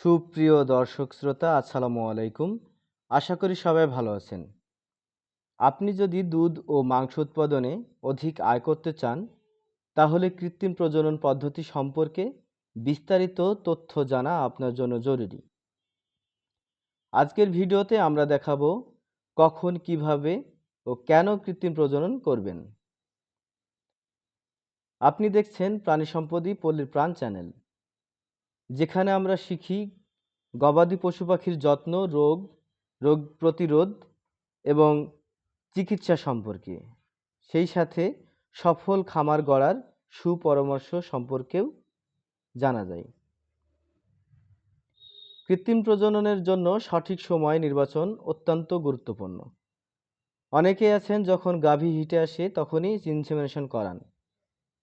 সুপ্রিয় দর্শক শ্রোতা, আসসালামু আলাইকুম। আশা করি সবাই ভালো আছেন। আপনি যদি দুধ ও মাংস উৎপাদনে অধিক আয় করতে চান, তাহলে কৃত্রিম প্রজনন পদ্ধতি সম্পর্কে বিস্তারিত তথ্য জানা আপনার জন্য জরুরি। আজকের ভিডিওতে আমরা দেখাবো কখন, কীভাবে ও কেন কৃত্রিম প্রজনন করবেন। আপনি দেখছেন প্রাণী সম্পদই পল্লীর প্রাণ চ্যানেল। যেখানে আমরা শিখি গবাদি পশু পাখির যত্ন, রোগ রোগ প্রতিরোধ এবং চিকিৎসা সম্পর্কে। সেই সাথে সফল খামার গড়ার সুপরামর্শ সম্পর্কেও জানা যায়। কৃত্রিম প্রজননের জন্য সঠিক সময় নির্বাচন অত্যন্ত গুরুত্বপূর্ণ। অনেকেই আছেন যখন গাভী হিটে আসে তখনই ইনসেমিনেশন করান।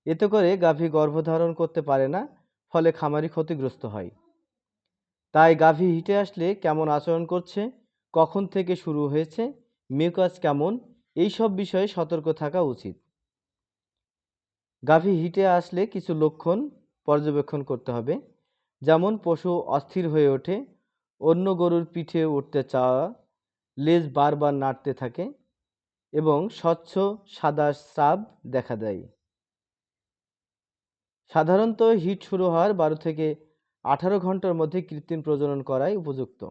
এতে করে গাভী গর্ভধারণ করতে পারে না ফলে খামারি ক্ষতিগ্রস্ত হয়। তাই গাভী হিটে আসলে কেমন আচরণ করছে, কখন থেকে শুরু হয়েছে, মিউকাস কেমন, এই সব বিষয়ে সতর্ক থাকা উচিত। গাভী হিটে আসলে কিছু লক্ষণ পর্যবেক্ষণ করতে হবে, যেমন পশু অস্থির হয়ে ওঠে, অন্য গরুর পিঠে উঠতে চাওয়া, লেজ বারবার নাড়তে থাকে এবং স্বচ্ছ সাদা স্রাব দেখা দেয়। সাধারণত হিট শুরু হওয়ার বারো থেকে আঠারো ঘণ্টার মধ্যে কৃত্রিম প্রজনন করাই উপযুক্ত।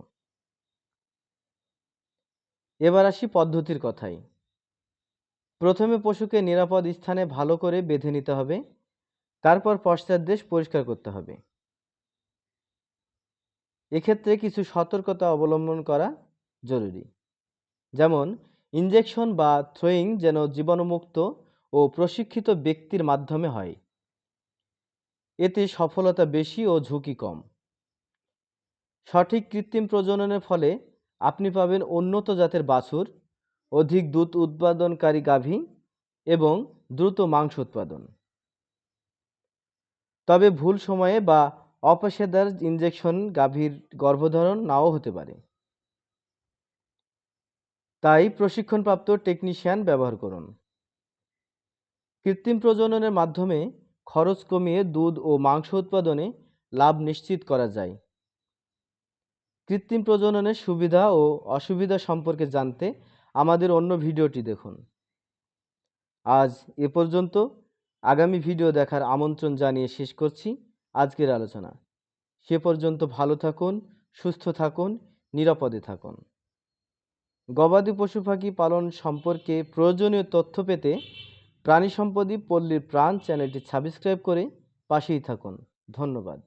এবার আসি পদ্ধতির কথাই। প্রথমে পশুকে নিরাপদ স্থানে ভালো করে বেঁধে নিতে হবে, তারপর পশ্চাৎদেশ পরিষ্কার করতে হবে। এক্ষেত্রে কিছু সতর্কতা অবলম্বন করা জরুরি। যেমন ইঞ্জেকশন বা থ্রোয়িং যেন জীবাণুমুক্ত ও প্রশিক্ষিত ব্যক্তির মাধ্যমে হয়। এতে সফলতা বেশি ও ঝুঁকি কম। সঠিক কৃত্রিম প্রজননের ফলে আপনি পাবেন উন্নত জাতের বাছুর, অধিক দুধ উৎপাদনকারী গাভী এবং দ্রুত মাংস উৎপাদন। তবে ভুল সময়ে বা অপেশাদার ইনজেকশন গাভীর গর্ভধারণ নাও হতে পারে। তাই প্রশিক্ষণপ্রাপ্ত টেকনিশিয়ান ব্যবহার করুন। কৃত্রিম প্রজননের মাধ্যমে খরচ কমিয়ে দুধ ও মাংস উৎপাদনে লাভ নিশ্চিত করা যায়। কৃত্রিম প্রজননের সুবিধা ও অসুবিধা সম্পর্কে জানতে আমাদের অন্য ভিডিওটি দেখুন। আজ এ পর্যন্ত। আগামী ভিডিও দেখার আমন্ত্রণ জানিয়ে শেষ করছি আজকের আলোচনা। সে পর্যন্ত ভালো থাকুন, সুস্থ থাকুন, নিরাপদে থাকুন। গবাদি পশু পাখি পালন সম্পর্কে প্রয়োজনীয় তথ্য পেতে প্রাণী সম্পদই পল্লীর প্রাণ চ্যানেলটি সাবস্ক্রাইব করে পাশেই থাকুন। ধন্যবাদ।